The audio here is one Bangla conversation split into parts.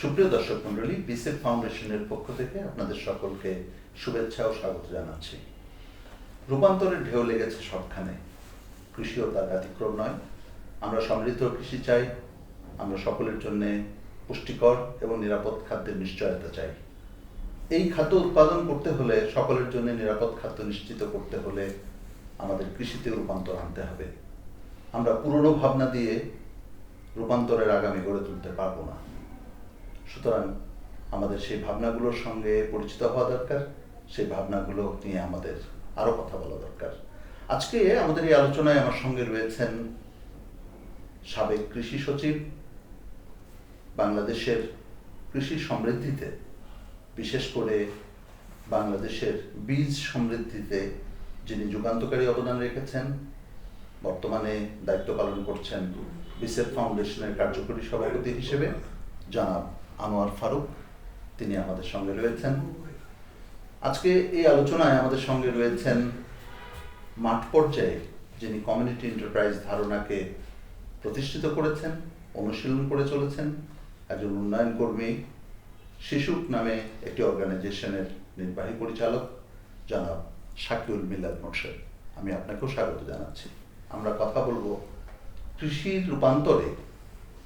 সুপ্রিয় দর্শক মন্ডলী বিসেফ ফাউন্ডেশনের পক্ষ থেকে আপনাদের সকলকে শুভেচ্ছা ও স্বাগত জানাচ্ছি। রূপান্তরের ঢেউ লেগেছে সবখানে। কৃষিও তার ব্যতিক্রম নয়। আমরা সমৃদ্ধ কৃষি চাই। আমরা সকলের জন্য পুষ্টিকর এবং নিরাপদ খাদ্যের নিশ্চয়তা চাই। এই খাদ্য উৎপাদন করতে হলে, সকলের জন্য নিরাপদ খাদ্য নিশ্চিত করতে হলে আমাদের কৃষিতে রূপান্তর আনতে হবে। আমরা পুরনো ভাবনা দিয়ে রূপান্তরের আগামী গড়ে তুলতে পারব না। সুতরাং আমাদের সেই ভাবনাগুলোর সঙ্গে পরিচিত হওয়া দরকার, সেই ভাবনাগুলো নিয়ে আমাদের আরও কথা বলা দরকার। আজকে আমাদের এই আলোচনায় আমার সঙ্গে রয়েছেন সাবেক কৃষি সচিব, বাংলাদেশের কৃষি সমৃদ্ধিতে, বিশেষ করে বাংলাদেশের বীজ সমৃদ্ধিতে যিনি যুগান্তকারী অবদান রেখেছেন, বর্তমানে দায়িত্ব পালন করছেন বিসেফ ফাউন্ডেশনের কার্যকরী সভাপতি হিসেবে, জনাব আনোয়ার ফারুক, তিনি আমাদের সঙ্গে রয়েছেন। আজকে এই আলোচনায় আমাদের সঙ্গে রয়েছেন মাঠ পর্যায়ে যিনি কমিউনিটি এন্টারপ্রাইজ ধারণাকে প্রতিষ্ঠিত করেছেন, অনুশীলন করে চলেছেন, একজন উন্নয়ন কর্মী, শিশুক নামে একটি অর্গানাইজেশনের নির্বাহী পরিচালক, জনাব শাকিউল মিলাদ মোর্শেদ। আমি আপনাকেও স্বাগত জানাচ্ছি। আমরা কথা বলব কৃষির রূপান্তরে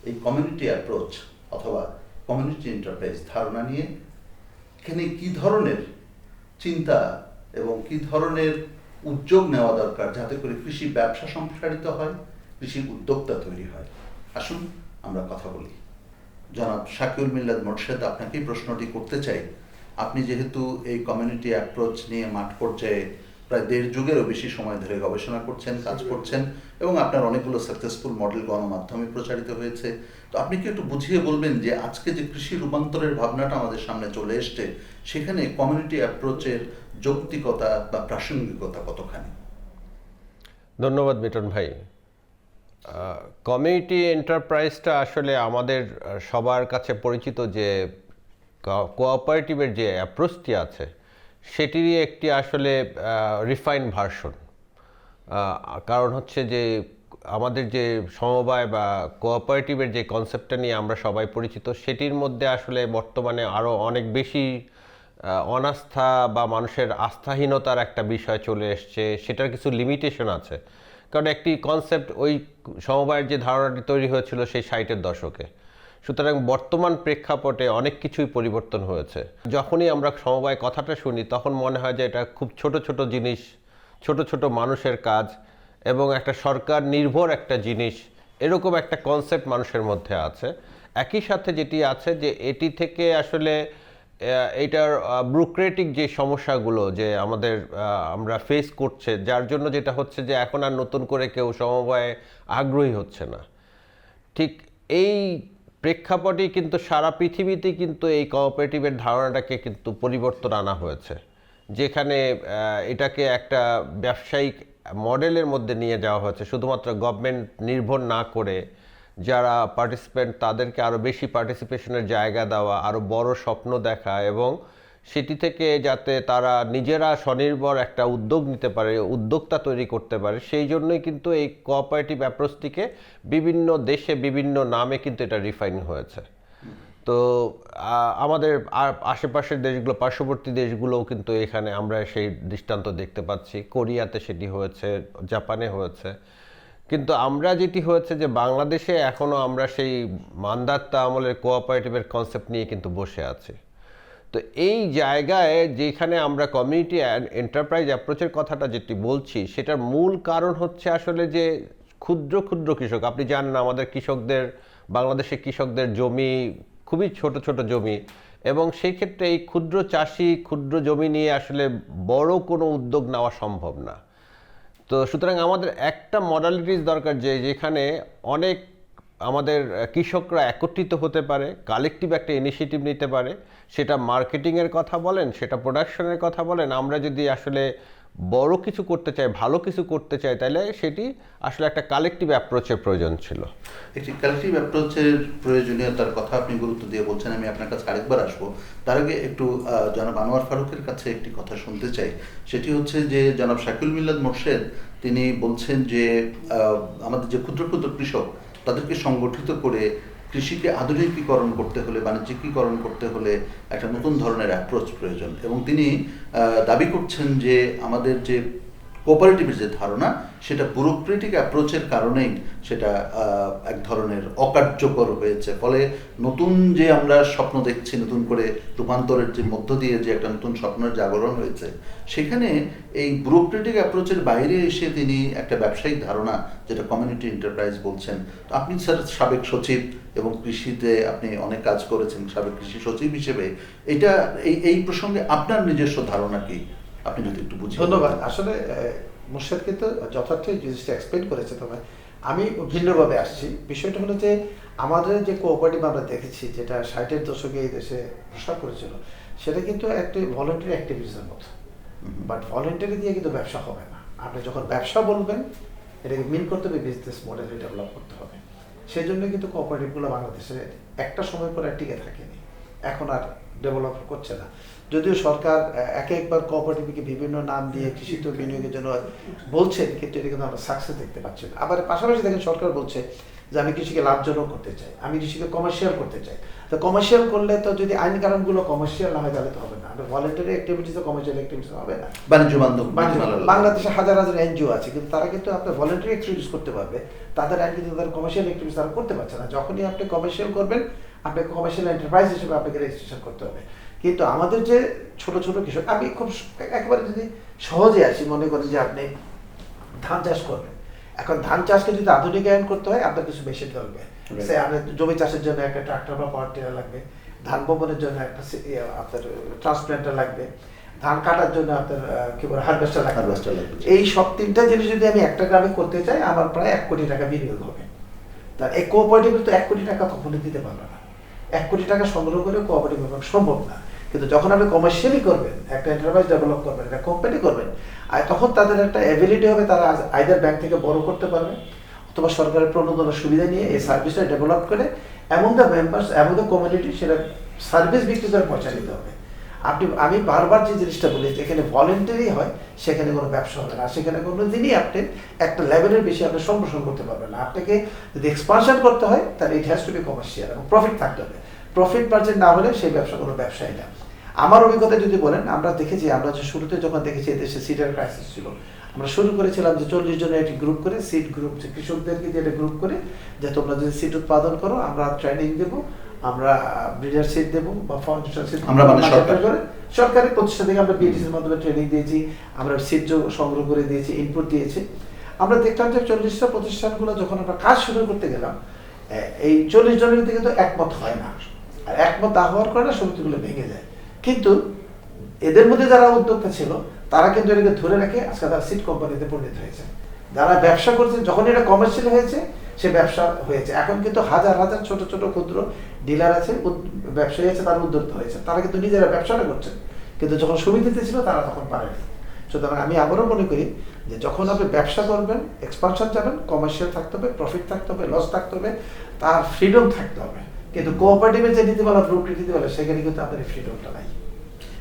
এই কমিউনিটি অ্যাপ্রোচ অথবা কমিউনিটি এন্টারপ্রাইজ ধারণা নিয়ে, এখানে কি ধরনের চিন্তা এবং কি ধরনের উদ্যোগ নেওয়া দরকার যাতে করে কৃষি ব্যবসা সম্প্রসারিত হয়, কৃষি উদ্যোক্তা তৈরি হয়? আসুন আমরা কথা বলি। জনাব শাকিউল মিল্লাদ মোর্শেদ, আপনাকেই প্রশ্নটি করতে চাই। আপনি যেহেতু এই কমিউনিটি অ্যাপ্রোচ নিয়ে মাঠ পর্যায়ে প্রায় দেড় যুগেরও বেশি সময় ধরে গবেষণা করছেন কাজ করছেন এবং আপনার অনেকগুলো সাকসেসফুল মডেল গণমাধ্যমে প্রচারিত হয়েছে। তো আপনি কি একটু বুঝিয়ে বলবেন যে আজকে যে কৃষি রূপান্তরের ভাবনাটা আমাদের সামনে চলে এসছে সেখানে কমিউনিটি অ্যাপ্রোচের যৌক্তিকতা বা প্রাসঙ্গিকতা কতখানি? ধন্যবাদ মিটন ভাই। কমিউনিটি এন্টারপ্রাইজটা আসলে আমাদের সবার কাছে পরিচিত যে কোঅপারেটিভের যে অ্যাপ্রোচটি আছে সেটিরই একটি আসলে রিফাইন ভার্সন কারণ হচ্ছে যে, আমাদের যে সমবায় বা কোঅপারেটিভের যে কনসেপ্টটা নিয়ে আমরা সবাই পরিচিত, সেটির মধ্যে আসলে বর্তমানে আরও অনেক বেশি অনাস্থা বা মানুষের আস্থাহীনতার একটা বিষয় চলে এসছে, সেটার কিছু লিমিটেশন আছে। কারণ একটি কনসেপ্ট ওই সমবায়ের যে ধারণাটি তৈরি হয়েছিল সেই ষাটের দশকে। সুতরাং বর্তমান প্রেক্ষাপটে অনেক কিছুই পরিবর্তন হয়েছে। যখনই আমরা সমবায় কথাটা শুনি তখন মনে হয় যে এটা খুব ছোট ছোট জিনিস ছোট ছোট মানুষের কাজ এবং একটা সরকার নির্ভর একটা জিনিস এরকম একটা কনসেপ্ট মানুষের মধ্যে আছে। একই সাথে যেটি আছে যে এটি থেকে আসলে আহ, এইটার ব্রুক্রেটিক যে সমস্যাগুলো যে আমাদের আমরা ফেস করছে যার জন্য যেটা হচ্ছে যে এখন আর নতুন করে কেউ সমবায়ে আগ্রহী হচ্ছে না। ঠিক এই প্রেক্ষাপটেই কিন্তু সারা পৃথিবীতে কিন্তু এই কোঅপারেটিভের ধারণাটাকে কিন্তু পরিবর্তন আনা হয়েছে। যেখানে এটাকে একটা ব্যবসায়িক মডেলের মধ্যে নিয়ে যাওয়া হয়েছে। শুধুমাত্র গভর্নমেন্ট নির্ভর না করে যারা পার্টিসিপেন্ট তাদেরকে আরও বেশি পার্টিসিপেশনের জায়গা দেওয়া আরও বড় স্বপ্ন দেখা এবং সেটি থেকে যাতে তারা নিজেরা স্বনির্ভর একটা উদ্যোগ নিতে পারে, উদ্যোক্তা তৈরি করতে পারে, সেই জন্যই কিন্তু এই কোঅপারেটিভ অ্যাপ্রোচটিকে বিভিন্ন দেশে বিভিন্ন নামে কিন্তু এটা রিফাইন হয়েছে। তো আমাদের আশেপাশের দেশগুলো, পার্শ্ববর্তী দেশগুলোও কিন্তু এখানে আমরা সেই দৃষ্টান্ত দেখতে পাচ্ছি। কোরিয়াতে সেটি হয়েছে, জাপানে হয়েছে। কিন্তু আমরা যেটি হয়েছে যে, বাংলাদেশে এখনও আমরা সেই মান্দাত্তা আমলের কোঅপারেটিভের কনসেপ্ট নিয়ে কিন্তু বসে আছি। তো এই জায়গায় যেখানে আমরা কমিউনিটি অ্যান্ড এন্টারপ্রাইজ অ্যাপ্রোচের কথাটা যেটি বলছি, সেটার মূল কারণ হচ্ছে আসলে যে ক্ষুদ্র ক্ষুদ্র কৃষক। আপনি জানেন আমাদের কৃষকদের, বাংলাদেশের কৃষকদের জমি খুবই ছোট ছোট জমি এবং সেই ক্ষেত্রে এই ক্ষুদ্র চাষি, ক্ষুদ্র জমি নিয়ে আসলে বড় কোনো উদ্যোগ নেওয়া সম্ভব না। তো সুতরাং আমাদের একটা মডালিটিস দরকার যে, যেখানে অনেক আমাদের কৃষকরা একত্রিত হতে পারে কালেকটিভ একটা ইনিশিয়েটিভ নিতে পারে। সেটা মার্কেটিংয়ের কথা বলেন, সেটা প্রোডাকশনের কথা বলেন। আমরা যদি আসলে বড় কিছু করতে চাই, ভালো কিছু করতে চাই, তাহলে সেটি আসলে একটা কালেকটিভ অ্যাপ্রোচের প্রয়োজন ছিল। একটি কালেকটিভ অ্যাপ্রোচের প্রয়োজনীয়তার কথা আপনি গুরুত্ব দিয়ে বলছেন, আমি আপনার কাছে আরেকবার আসব। তার আগে একটু জনাব আনোয়ার ফারুকের কাছে একটি কথা শুনতে চাই। সেটি হচ্ছে যে, জনাব শাকিল মিল্লাদ মোর্শেদ, তিনি বলছেন যে আমাদের যে ক্ষুদ্র ক্ষুদ্র কৃষক তাদেরকে সংগঠিত করে কৃষিকে আধুনিকীকরণ করতে হলে, বাণিজ্যিকীকরণ করতে হলে একটা নতুন ধরনের অ্যাপ্রোচ প্রয়োজন। এবং তিনি দাবি করছেন যে আমাদের যে কোঅপারেটিভের যে ধারণা, সেটা ব্যুরোক্রেটিক অ্যাপ্রোচের কারণেই সেটা এক ধরনের অকার্যকর হয়েছে। ফলে নতুন যে আমরা স্বপ্ন দেখছি, নতুন করে রূপান্তরের যে মধ্য দিয়ে যে একটা নতুন স্বপ্নের জাগরণ হয়েছে, সেখানে এই ব্যুরোক্রেটিক অ্যাপ্রোচের বাইরে এসে তিনি একটা ব্যবসায়িক ধারণা, যেটা কমিউনিটি এন্টারপ্রাইজ বলছেন। আপনি স্যার সাবেক সচিব এবং কৃষিতে আপনি অনেক কাজ করেছেন, সাবেক কৃষি সচিব হিসেবে। এটা, এই এই প্রসঙ্গে আপনার নিজস্ব ধারণা কি? আপনি যদি একটু বুঝিয়ে ধন্যবাদ। আসলে মুর্শেদ কিন্তু যথার্থই জিনিসটা এক্সপ্লেন করেছে তবে আমি ভিন্নভাবে আসছি। বিষয়টা হলো যে আমাদের যে কোঅপারেটিভ আমরা দেখেছি যেটা ষাটের দশকে এই দেশে প্রসার করেছিল সেটা কিন্তু একটি ভলেন্টারি অ্যাক্টিভিটিসের মতো। বাট ভলেন্টারি দিয়ে কিন্তু ব্যবসা হবে না। আপনি যখন ব্যবসা বলবেন এটাকে মিন করতে হবে বিজনেস মডেল ডেভেলপ করতে হবে। সেই জন্য কিন্তু কোঅপারেটিভগুলো বাংলাদেশে একটা সময় পরে টিকে থাকেনি। এখন আর ডেভেলপ করছে না। যদিও সরকার একে একবার কোঅপারেটিভকে বিভিন্ন নাম দিয়ে কৃষিতে বিনিয়োগের জন্য বলছেন কিন্তু এটা কিন্তু আমরা সাকসেস দেখতে পাচ্ছি না। আবার পাশাপাশি দেখেন সরকার বলছে যে আমি কৃষিকে লাভজনক করতে চাই আমি কৃষিকে কমার্শিয়াল করতে চাই। তো কমার্শিয়াল করলে তো যদি আইন কানুনগুলো কমার্শিয়াল না হয় তাহলে তো হবে না। ভলেন্টারি অ্যাক্টিভিটিস কমার্শিয়াল অ্যাক্টিভিটিস হবে না। বাণিজ্য বান্ধব বাংলাদেশে- বাংলাদেশে হাজার হাজার এনজিও আছে কিন্তু তারা কিন্তু আপনার ভলেন্টারি অ্যাক্টিভিটিস করতে পারবে। তাদের আইন কিন্তু তারা কমার্শিয়াল অ্যাক্টিভিটিস তারা করতে পারছে না। যখনই আপনি কমার্শিয়াল করবেন আপনাকে কমার্শিয়াল এন্টারপ্রাইজ হিসেবে আপনাকে রেজিস্ট্রেশন করতে হবে। কিন্তু আমাদের যে ছোট ছোট কৃষক আমি খুব একেবারে যদি সহজে আসি মনে করেন যে আপনি ধান চাষ করবেন। এখন ধান চাষকে যদি আধুনিকায়ন করতে হয় আপনার কিছু মেশিন লাগবে. সে আপনার জমি চাষের জন্য একটা ট্রাক্টর বা পাওয়ার টিলার লাগবে। ধান বপনের জন্য একটা ইয়ে, আপনার ট্রান্সপ্লান্টার লাগবে। ধান কাটার জন্য আপনার কি বলে হারভেস্টার লাগবে। লাগবে। এই সব তিনটা জিনিস যদি আমি একটা গ্রামে করতে চাই আমার প্রায় এক কোটি টাকা বিনিয়োগ হবে। তার এই কোঅপারেটিভ তো এক কোটি টাকা কখনোই দিতে পারবে না। এক কোটি টাকা সংগ্রহ করে কোঅপারেটিভ করা সম্ভব না। কিন্তু যখন আপনি কমার্শিয়ালি করবেন, একটা এন্টারপ্রাইজ ডেভেলপ করবেন, একটা কোম্পানি করবেন আর তখন তাদের একটা অ্যাবিলিটি হবে তারা আইদার ব্যাংক থেকে বড় করতে পারবে, অথবা সরকারের প্রণোদনার সুবিধা নিয়ে এই সার্ভিসটা ডেভেলপ করে এমন দ্য মেম্বার্স এমন দ্য কমিউনিটি সেটা সার্ভিস বিক্রি করে দিতে হবে। আপনি, আমি বারবার যে জিনিসটা বলি যেখানে ভলেন্টারি হয়, সেখানে কোনো ব্যবসা হবে না। সেখানে কোনো দিনই আপনি একটা লেভেলের বেশি আপনি সম্প্রসারণ করতে পারবেন না। আপনাকে যদি এক্সপানশন করতে হয়, তাহলে it has to be commercial এবং প্রফিট থাকতে হবে। প্রফিট মার্জিন না হলে সেই ব্যবসা কোনো ব্যবসায়ী না। আমার অভিজ্ঞতা যদি বলেন আমরা দেখেছি আমরা যে শুরুতে যখন দেখেছি এদেশে সিটের ক্রাইসিস ছিল আমরা শুরু করেছিলাম যে চল্লিশ জনের একটি গ্রুপ করে সিট গ্রুপ যে কৃষকদেরকে যে একটা গ্রুপ করে যে তোমরা যদি সিট উৎপাদন করো আমরা ট্রেনিং দেবো আমরা ব্রিডার সিট দেবো বা ফাউন্ডেশন সিট আমরা মানে সরকার। করে। সরকারি প্রতিষ্ঠান থেকে আমরা বিএটিসির মাধ্যমে ট্রেনিং দিয়েছি আমরা সিট সংগ্রহ করে দিয়েছি ইনপুট দিয়েছি। আমরা দেখলাম যে চল্লিশটা প্রতিষ্ঠানগুলো যখন আমরা কাজ শুরু করতে গেলাম এই চল্লিশ জনের কিন্তু একমত হয় না। আর একমত না হওয়ার কারণে সমিতিগুলো ভেঙে যায়। কিন্তু এদের মধ্যে যারা উদ্যোক্তা ছিল, তারা কিন্তু এটাকে ধরে রেখে আজকে তারা সিট কোম্পানিতে পরিণত হয়েছে। যারা ব্যবসা করছে, যখন এটা কমার্শিয়াল হয়েছে, সে ব্যবসা হয়েছে। এখন কিন্তু হাজার হাজার ছোট ছোট ক্ষুদ্র ডিলার আছে ব্যবসায়ী আছে, তারা উদ্যোক্তা হয়েছে। তারা কিন্তু নিজেরা ব্যবসাটা করছেন কিন্তু যখন সুবিধাতে ছিল, তারা তখন পারেনি। সুতরাং আমি আবারও মনে করি যে যখন আপনি ব্যবসা করবেন এক্সপানশন যাবেন কমার্শিয়াল থাকতে হবে প্রফিট থাকতে হবে লস থাকতে হবে, তার ফ্রিডম থাকতে হবে। কিন্তু কোঅপারেটিভের যে নীতিমালা ব্রুকরি নীতিমালা, সেখানে কিন্তু আপনার ফ্রিডমটা নাই।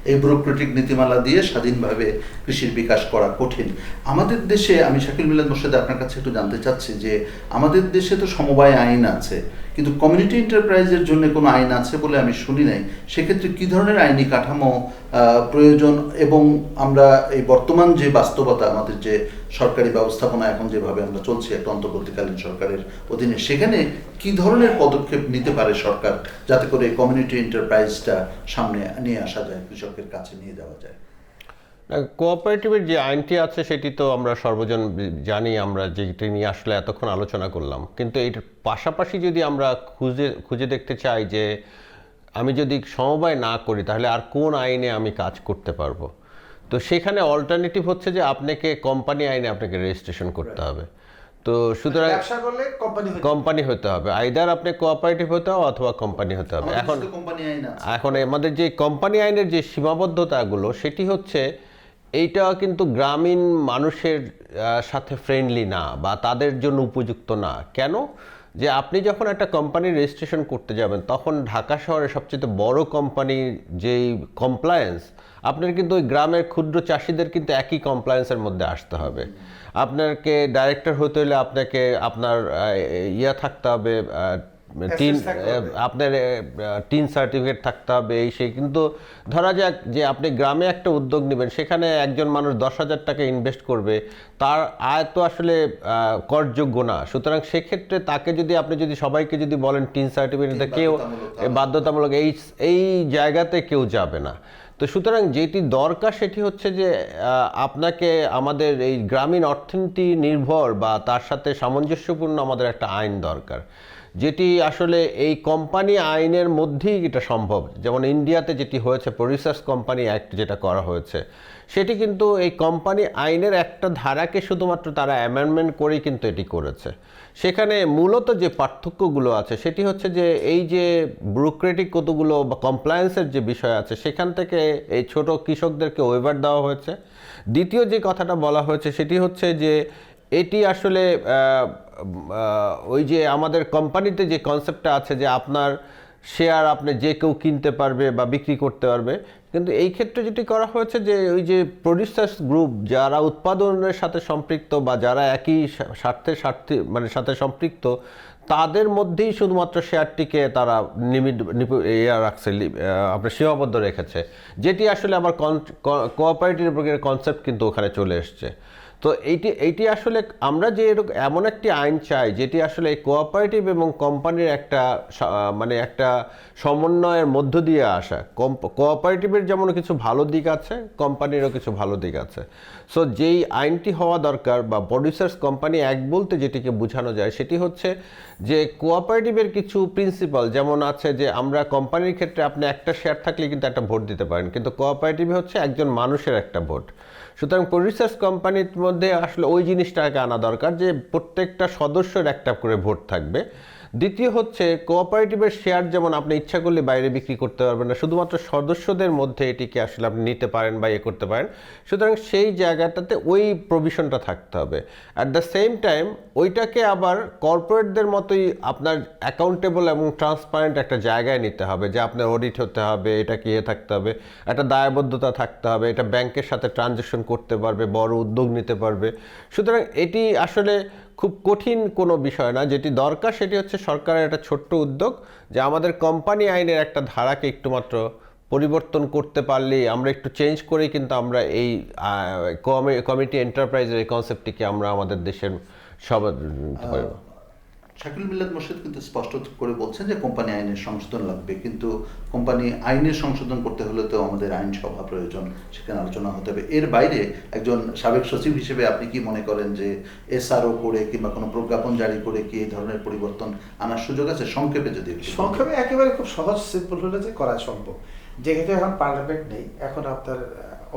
এই ব্যুরোক্রেটিক নীতিমালা দিয়ে স্বাধীনভাবে কৃষির বিকাশ করা কঠিন। আমাদের দেশে, আমি শাকিল মিলাদ মোর্শেদ আপনার কাছে একটু জানতে চাচ্ছি যে, আমাদের দেশে তো সমবায় আইন আছে। কিন্তু কমিউনিটি এন্টারপ্রাইজের জন্য কোনো আইন আছে বলে আমি শুনি নাই। সেক্ষেত্রে কি ধরনের আইনি কাঠামো প্রয়োজন এবং আমরা এই বর্তমান যে বাস্তবতা, আমাদের যে সরকারি ব্যবস্থাপনা এখন যেভাবে আমরা চলছি, একটা অন্তর্বর্তীকালীন সরকারের অধীনে, সেখানে কি ধরনের পদক্ষেপ নিতে পারে সরকার যাতে করে কমিউনিটি এন্টারপ্রাইজটা সামনে নিয়ে আসা যায় কৃষকের কাছে নিয়ে যাওয়া যায়? কোঅপারেটিভের যে আইনটি আছে সেটি তো আমরা সর্বজন জানি আমরা যেটি নিয়ে আসলে এতক্ষণ আলোচনা করলাম। কিন্তু এর পাশাপাশি যদি আমরা খুঁজে খুঁজে দেখতে চাই যে আমি যদি সমবায় না করি তাহলে আর কোন আইনে আমি কাজ করতে পারব? তো সেখানে অল্টারনেটিভ হচ্ছে যে আপনাকে কোম্পানি আইনে আপনাকে রেজিস্ট্রেশন করতে হবে। তো সুতরাং কোম্পানি কোম্পানি হতে হবে। আইদার আপনি কোঅপারেটিভ হতে হবে অথবা কোম্পানি হতে হবে। এখন এখন আমাদের যে কোম্পানি আইনের যে সীমাবদ্ধতাগুলো সেটি হচ্ছে এইটা কিন্তু গ্রামীণ মানুষের সাথে ফ্রেন্ডলি না বা তাদের জন্য উপযুক্ত না। কেন? যে আপনি যখন একটা কোম্পানি রেজিস্ট্রেশন করতে যাবেন, তখন ঢাকা শহরে সবচেয়ে বড় কোম্পানির যেই কমপ্লায়েন্স আপনার কিন্তু ওই গ্রামের ক্ষুদ্র চাষিদের কিন্তু একই কমপ্লায়েন্সের মধ্যে আসতে হবে। আপনাকে ডাইরেক্টর হতে হলে আপনাকে আপনার ইয়া থাকতে হবে টিন আপনার টিন সার্টিফিকেট থাকতে হবে এই সেই কিন্তু ধরা যাক যে আপনি গ্রামে একটা উদ্যোগ নেবেন সেখানে একজন মানুষ দশ হাজার টাকা ইনভেস্ট করবে তার আয় তো আসলে করযোগ্য না। সুতরাং সেক্ষেত্রে তাকে যদি আপনি যদি সবাইকে যদি বলেন টিন সার্টিফিকেট কেউ বাধ্যতামূলক এই এই জায়গাতে কেউ যাবে না। তো সুতরাং যেটি দরকার সেটি হচ্ছে যে আপনাকে আমাদের এই গ্রামীণ অর্থনীতি নির্ভর বা তার সাথে সামঞ্জস্যপূর্ণ আমাদের একটা আইন দরকার। যেটি আসলে এই কোম্পানি আইনের মধ্যেই এটা সম্ভব। যেমন ইন্ডিয়াতে যেটি হয়েছে প্রডিউসার্স কোম্পানি অ্যাক্ট যেটা করা হয়েছে, সেটি কিন্তু এই কোম্পানি আইনের একটা ধারাকে শুধুমাত্র তারা অ্যামেন্ডমেন্ট করেই কিন্তু এটি করেছে। সেখানে মূলত যে পার্থক্যগুলো আছে, সেটি হচ্ছে যে এই যে ব্যুরোক্রেটিক কতগুলো বা কমপ্লায়েন্সের যে বিষয় আছে, সেখান থেকে এই ছোট কৃষকদেরকে ওয়েভার দেওয়া হয়েছে। দ্বিতীয় যে কথাটা বলা হয়েছে, সেটি হচ্ছে যে এটি আসলে ওই যে আমাদের কোম্পানিতে যে কনসেপ্টটা আছে যে আপনার শেয়ার আপনি যে কেউ কিনতে পারবে বা বিক্রি করতে পারবে, কিন্তু এই ক্ষেত্রে যেটি করা হয়েছে যে ওই যে প্রডিউসার্স গ্রুপ যারা উৎপাদনের সাথে সম্পৃক্ত বা যারা একই স্বা- স্বার্থে স্বার্থে মানে সাথে সম্পৃক্ত, তাদের মধ্যেই শুধুমাত্র শেয়ারটিকে তারা নিমিট ইয়ে রাখছে আপনার সীমাবদ্ধ রেখেছে। যেটি আসলে আমার কোঅপারেটিভ কনসেপ্ট কিন্তু ওখানে চলে এসছে। তো এইটি এইটি আসলে আমরা যে এরক- এমন একটি আইন চাই, যেটি আসলে কোঅপারেটিভ এবং কোম্পানির একটা মানে একটা সমন্বয়ের মধ্য দিয়ে আসা। কোঅপারেটিভের যেমন কিছু ভালো দিক আছে কোম্পানিরও কিছু ভালো দিক আছে। সো যেই আইনটি হওয়া দরকার বা প্রডিউসার্স কোম্পানি এক বলতে যেটিকে বোঝানো যায়, সেটি হচ্ছে যে কোঅপারেটিভের কিছু প্রিন্সিপাল যেমন আছে যে আমরা কোম্পানির ক্ষেত্রে আপনি একটা শেয়ার থাকলে কিন্তু একটা ভোট দিতে পারেন, কিন্তু কোঅপারেটিভে হচ্ছে একজন মানুষের একটা ভোট। সুতরাং রিসার্চ কোম্পানির মধ্যে আসলে ওই জিনিসটাকে আনা দরকার যে প্রত্যেকটা সদস্যের একটা করে ভোট থাকবে। দ্বিতীয় হচ্ছে কোঅপারেটিভের শেয়ার যেমন আপনি ইচ্ছা করলে বাইরে বিক্রি করতে পারবেন না, শুধুমাত্র সদস্যদের মধ্যে এটিকে আসলে আপনি নিতে পারেন বা ইয়ে করতে পারেন। সুতরাং সেই জায়গাটাতে ওই প্রভিশনটা থাকতে হবে। অ্যাট দ্য সেম টাইম ওইটাকে আবার কর্পোরেটদের মতোই আপনার অ্যাকাউন্টেবল এবং ট্রান্সপারেন্ট একটা জায়গায় নিতে হবে, যে আপনার অডিট হতে হবে, এটা কি ইয়ে থাকতে হবে, একটা দায়বদ্ধতা থাকতে হবে, এটা ব্যাংকের সাথে ট্রানজ্যাকশন করতে পারবে, বড় উদ্যোগ নিতে পারবে। সুতরাং এটি আসলে খুব কঠিন কোনো বিষয় না। যেটি দরকার সেটি হচ্ছে সরকারের একটা ছোট্ট উদ্যোগ যে আমাদের কোম্পানি আইনের একটা ধারাকে একটুমাত্র পরিবর্তন করতে পারলেই আমরা একটু চেঞ্জ করে কিন্তু আমরা এই কমিটি এন্টারপ্রাইজের এই কনসেপ্টটিকে আমরা আমাদের দেশের সব শাকিল মিল্লাত মোর্শেদ কিন্তু স্পষ্ট করে বলছেন যে কোম্পানি আইনের সংশোধন লাগবে, কিন্তু কোম্পানি আইনের সংশোধন করতে হলে তো আমাদের আইন সভা প্রয়োজন, সেখানে আলোচনা হতে হবে। এর বাইরে একজন সাবেক সচিব হিসেবে আপনি কি মনে করেন যে এসআরও করে কিংবা কোনো প্রজ্ঞাপন জারি করে কি এই ধরনের পরিবর্তন আনার সুযোগ আছে? সংক্ষেপে যদি সংক্ষেপে একেবারে খুব সহজ সিম্পল হলে যে করা সম্ভব। যেহেতু এখন পার্লামেন্ট নেই, এখন আপনার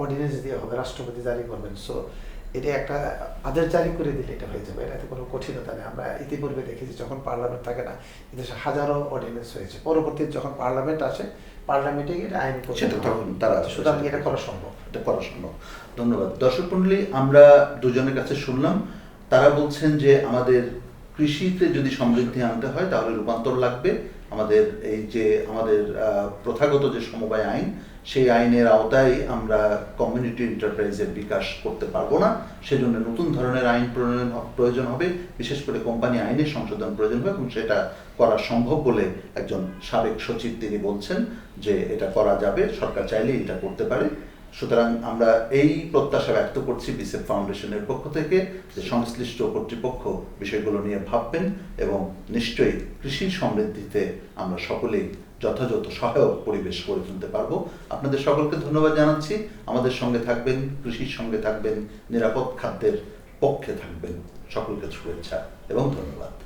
অর্ডিনেন্স দিয়ে হবে, রাষ্ট্রপতি জারি করবেন। সো এটা একটা আদেশ জারি করে দিলে এটা হয়ে যাবে। এটাতে কোনো কঠিনতা নেই। আমরা ইতিপূর্বে দেখেছি যখন পার্লামেন্ট থাকে না এদেশে হাজারো অর্ডিনেন্স হয়েছে পরবর্তী যখন পার্লামেন্ট আসে পার্লামেন্টে গিয়ে আইন সেটা তখন তারা সুতরাং এটা করা সম্ভব। এটা করা সম্ভব। ধন্যবাদ। দর্শক মন্ডলী আমরা দুজনের কাছে শুনলাম। তারা বলছেন যে আমাদের কৃষিতে যদি সমৃদ্ধি আনতে হয় তাহলে রূপান্তর লাগবে। আমাদের এই যে আমাদের প্রথাগত যে সমবায় আইন, সেই আইনের আওতায় আমরা কমিউনিটি এন্টারপ্রাইজের বিকাশ করতে পারব না। সেজন্য নতুন ধরনের আইন প্রণয়ন প্রয়োজন হবে। বিশেষ করে কোম্পানি আইনের সংশোধন প্রয়োজন হবে এবং সেটা করা সম্ভব বলে একজন সাবেক সচিব তিনি বলছেন যে এটা করা যাবে। সরকার চাইলে এটা করতে পারে। সুতরাং আমরা এই প্রত্যাশা ব্যক্ত করছি বিসেফ ফাউন্ডেশনের পক্ষ থেকে যে সংশ্লিষ্ট কর্তৃপক্ষ বিষয়গুলো নিয়ে ভাববেন এবং নিশ্চয়ই কৃষি সমৃদ্ধিতে আমরা সকলেই যথাযথ সহায়ক পরিবেশ করে তুলতে পারব। আপনাদের সকলকে ধন্যবাদ জানাচ্ছি। আমাদের সঙ্গে থাকবেন, কৃষির সঙ্গে থাকবেন, নিরাপদ খাদ্যের পক্ষে থাকবেন। সকলকে শুভেচ্ছা এবং ধন্যবাদ।